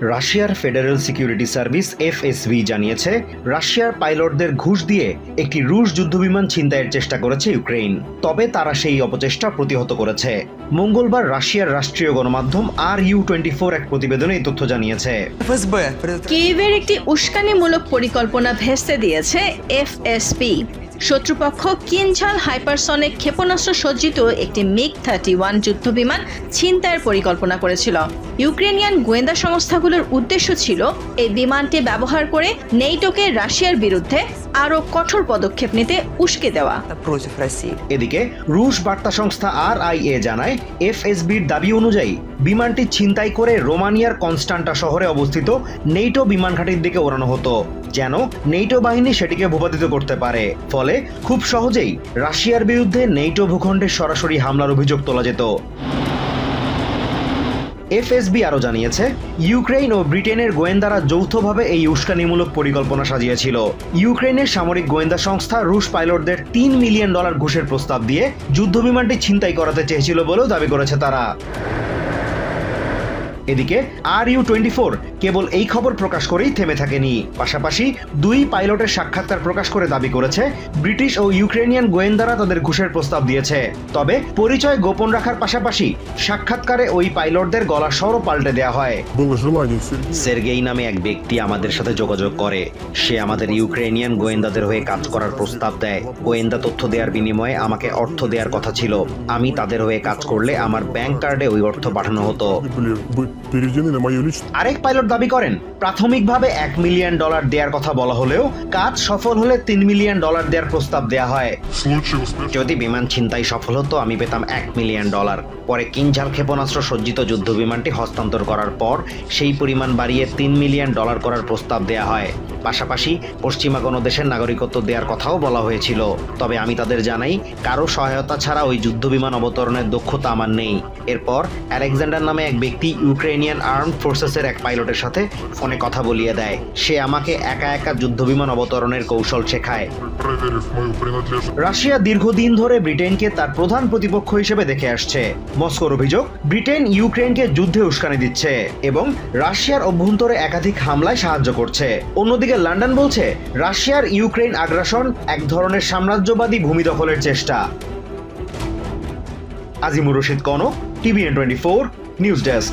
রাশিয়ার federal security service এফএসভি জানিয়েছে রাশিয়ার পাইলটদের ঘুষ দিয়ে একটি রুশ যুদ্ধবিমান ছিনতাইয়ের চেষ্টা করেছে ইউক্রেন তবে তারা সেই অপচেষ্টা প্রতিহত করেছে। মঙ্গলবার রাশিয়ার রাষ্ট্রীয় গণমাধ্যম আর ইউ টোয়েন্টি ফোর এক প্রতিবেদনে এই তথ্য জানিয়েছে। কিয়েভের একটি উস্কানিমূলক পরিকল্পনা ভেসে দিয়েছে এফএসপি শত্রুপক্ষ কিনঝাল হাইপারসনিক ক্ষেপণাস্ত্র সজ্জিত একটি মিগ থার্টি ওয়ান যুদ্ধবিমান ছিনতাইয়ের পরিকল্পনা করেছিল। ইউক্রেনিয়ান গোয়েন্দা সংস্থাগুলোর উদ্দেশ্য ছিল এই বিমানটি ব্যবহার করে নেইটোকে রাশিয়ার বিরুদ্ধে আরও কঠোর পদক্ষেপ নিতে উস্কে দেওয়া। এদিকে রুশ বার্তা সংস্থা আর জানায়, এফএসবির দাবি অনুযায়ী বিমানটি ছিনতাই করে রোমানিয়ার কনস্টান্টা শহরে অবস্থিত নেইটো বিমান ঘাটির দিকে ওড়ানো হতো, যেন নেইটো বাহিনী সেটিকে ভূপাতিত করতে পারে। ফলে খুব সহজেই রাশিয়ার বিরুদ্ধে নেইটো ভূখণ্ডে সরাসরি হামলার অভিযোগ তোলা যেত। এফএসবি আরও জানিয়েছে ইউক্রেন ও ব্রিটেনের গোয়েন্দারা যৌথভাবে এই উস্কানিমূলক পরিকল্পনা সাজিয়েছিল। ইউক্রেনের সামরিক গোয়েন্দা সংস্থা রুশ পাইলটদের তিন মিলিয়ন ডলার ঘুষের প্রস্তাব দিয়ে যুদ্ধবিমানটি ছিনতাই করাতে চেয়েছিল বলেও দাবি করেছে তারা। এদিকে, আর ইউ টোয়েন্টি ফোর কেবল এই খবর প্রকাশ করেই থেমে থাকেনি। পাশাপাশি দুই পাইলটের সাক্ষাৎকার প্রকাশ করে দাবি করেছে ব্রিটিশ ও ইউক্রেনিয়ান গোয়েন্দারা তাদের ঘুষের প্রস্তাব দিয়েছে। তবে পরিচয় গোপন রাখার পাশাপাশি সাক্ষাৎকারে ওই পাইলটদের গলা সরও পাল্টে দেওয়া হয়। সের্গেই নামে এক ব্যক্তি আমাদের সাথে যোগাযোগ করে। সে আমাদের ইউক্রেনিয়ান গোয়েন্দাদের হয়ে কাজ করার প্রস্তাব দেয়। গোয়েন্দা তথ্য দেওয়ার বিনিময়ে আমাকে অর্থ দেওয়ার কথা ছিল। আমি তাদের হয়ে কাজ করলে আমার ব্যাংক কার্ডে ওই অর্থ পাঠানো হতো। আরেক পাইলট দাবি করেন, প্রাথমিকভাবে এক মিলিয়ন ডলার দেওয়ার কথা বলা হলেও কাজ সফল হলে তিন মিলিয়ন ডলার দেওয়ার প্রস্তাব দেয়া হয়। যদি বিমান ছিনতাই সফল হতো, আমি পেতাম এক মিলিয়ন ডলার। পরে কিনঝাল ক্ষেপণাস্ত্র সজ্জিত যুদ্ধ বিমানটি হস্তান্তর করার পর সেই পরিমাণ বাড়িয়ে তিন মিলিয়ন ডলার করার প্রস্তাব দেয়া হয়। পাশাপাশি পশ্চিমা কোনো দেশের নাগরিকত্ব দেওয়ার কথাও বলা হয়েছিল। তবে আমি তাদের জানাই, কারও সহায়তা ছাড়া ওই যুদ্ধ বিমান অবতরণের দক্ষতা আমার নেই। এরপর আলেকজান্ডার নামে এক ব্যক্তি ইউক্রেনিয়ান আর্ম ফোর্সেসের এক পাইলটের সাথে ফোনে কথা বলিয়ে দেয়। সে আমাকে একা একা যুদ্ধবিমান অবতরণের কৌশল শেখায়। রাশিয়া দীর্ঘদিন ধরে ব্রিটেনকে তার প্রধান প্রতিপক্ষ হিসেবে দেখে আসছে। মস্কোর অভিযোগ, ব্রিটেন ইউক্রেনকে যুদ্ধে উস্কানি দিচ্ছে এবং রাশিয়ার অভ্যন্তরে একাধিক হামলায় সাহায্য করছে। অন্যদিকে লন্ডন বলছে, রাশিয়ার ইউক্রেন আগ্রাসন এক ধরনের সাম্রাজ্যবাদী ভূমি দখলের চেষ্টা। Azimur Rashid Kanak, TVN twenty four, news desk.